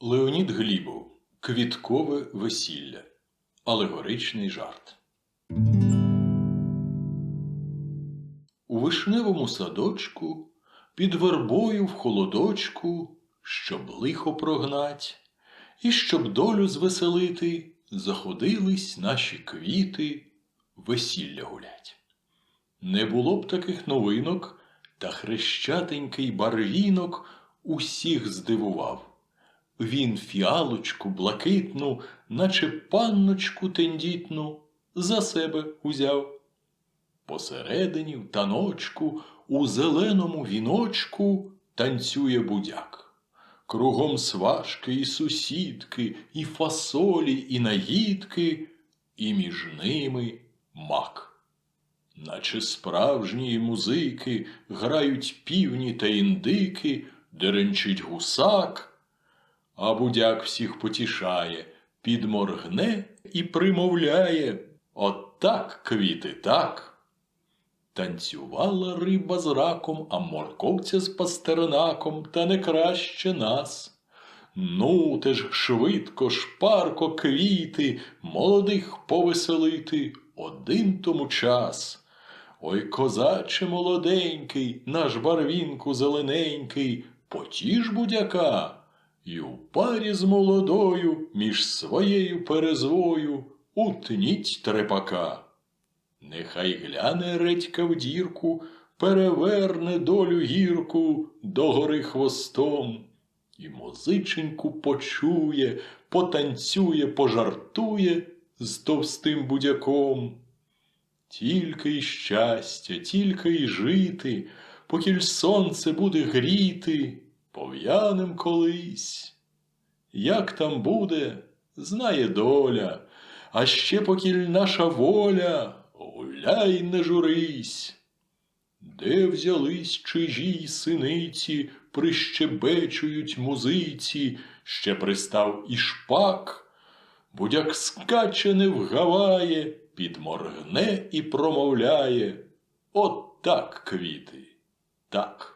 Леонід Глібов Квіткове весілля. Алегоричний жарт. У вишневому садочку, під вербою в холодочку, щоб лихо прогнать, і щоб долю звеселити, заходились наші квіти весілля гулять. Не було б таких новинок, та хрещатенький барвінок усіх здивував. Він фіалочку блакитну, наче панночку тендітну, за себе узяв. Посередині в таночку, у зеленому віночку танцює будяк. Кругом сважки і сусідки, і фасолі, і наїдки, і між ними мак. Наче справжні музики грають півні та індики, деренчить гусак, а будяк всіх потішає, підморгне і примовляє От так, квіти, так. Танцювала риба з раком, а морковця з пастернаком, та не краще нас. Ну, те ж швидко, шпарко квіти, молодих повеселити, один тому час. Ой, козаче молоденький, наш барвінку зелененький, потіж будяка, і у парі з молодою між своєю перезвою утніть трепака. Нехай гляне редька в дірку, переверне долю гірку догори хвостом, і музиченьку почує, потанцює, пожартує з товстим будяком. Тільки й щастя, тільки й жити, покіль сонце буде гріти, пов'янем колись. Як там буде, знає доля, а ще покіль наша воля, гуляй не журись. Де взялись чижі синиці, прищебечують музиці, ще пристав і шпак, будяк скаче не вгаває, підморгне і промовляє. От так, квіти, так.